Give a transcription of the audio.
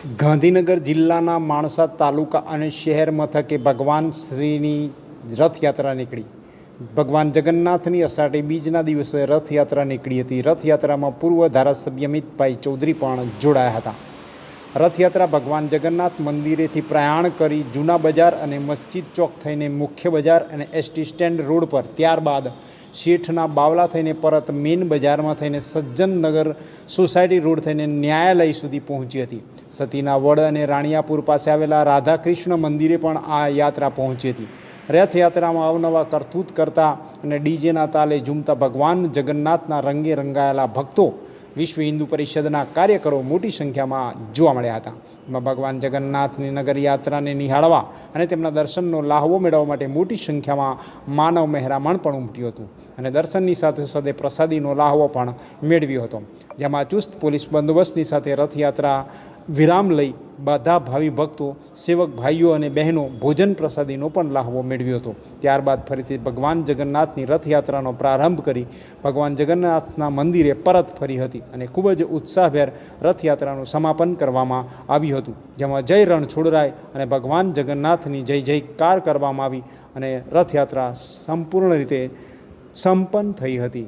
ગાંધીનગર જિલ્લાના માણસા તાલુકા અને શહેર મથકે ભગવાન શ્રીની રથયાત્રા નીકળી. ભગવાન જગન્નાથની અષાઢી બીજના દિવસે રથયાત્રા નીકળી હતી. રથયાત્રામાં પૂર્વ ધારાસભ્ય અમિતભાઈ ચૌધરી પણ જોડાયા હતા. રથયાત્રા ભગવાન જગન્નાથ મંદિરેથી પ્રયાણ કરી જૂના બજાર અને મસ્જિદ ચોક થઈને મુખ્ય બજાર અને એસટી સ્ટેન્ડ રોડ પર. ત્યારબાદ શેઠના બાવલા થઈને પરત મેન બજારમાં થઈને સજ્જનનગર સોસાયટી રોડ થઈને ન્યાયાલય સુધી પહોંચી હતી. સતીના વડ અને રાણિયાપુર પાસે આવેલા રાધાકૃષ્ણ મંદિરે પણ આ યાત્રા પહોંચી હતી. રથયાત્રામાં અવનવા કરતૂત કરતા અને ડીજેના તાલે ઝૂમતા ભગવાન જગન્નાથના રંગે રંગાયેલા ભક્તો વિશ્વ હિન્દુ પરિષદના કાર્યકરો મોટી સંખ્યામાં જોવા મળ્યા હતા. એમાં ભગવાન જગન્નાથની નગર યાત્રાને નિહાળવા અને તેમના દર્શનનો લાહવો મેળવવા માટે મોટી સંખ્યામાં માનવ મહેરામણ પણ ઉમટ્યું હતું અને દર્શનની સાથે સાથે પ્રસાદીનો લાહવો પણ મેળવ્યો હતો. જેમાં ચુસ્ત પોલીસ બંદોબસ્તની સાથે રથયાત્રા વિરામ લઈ બધા ભાવિ ભક્તો, સેવક ભાઈઓ અને બહેનો ભોજન પ્રસાદીનો પણ લાહવો મેળવ્યો હતો. ત્યારબાદ ફરીથી ભગવાન જગન્નાથની રથયાત્રાનો પ્રારંભ કરી ભગવાન જગન્નાથના મંદિરે પરત ફરી હતી અને ખૂબ જ ઉત્સાહભેર રથયાત્રાનું સમાપન કરવામાં આવ્યું હતું. જેમાં જય રણ છોડરાય અને ભગવાન જગન્નાથની જય જયકાર કરવામાં આવી અને રથયાત્રા સંપૂર્ણ રીતે સંપન્ન થઈ હતી.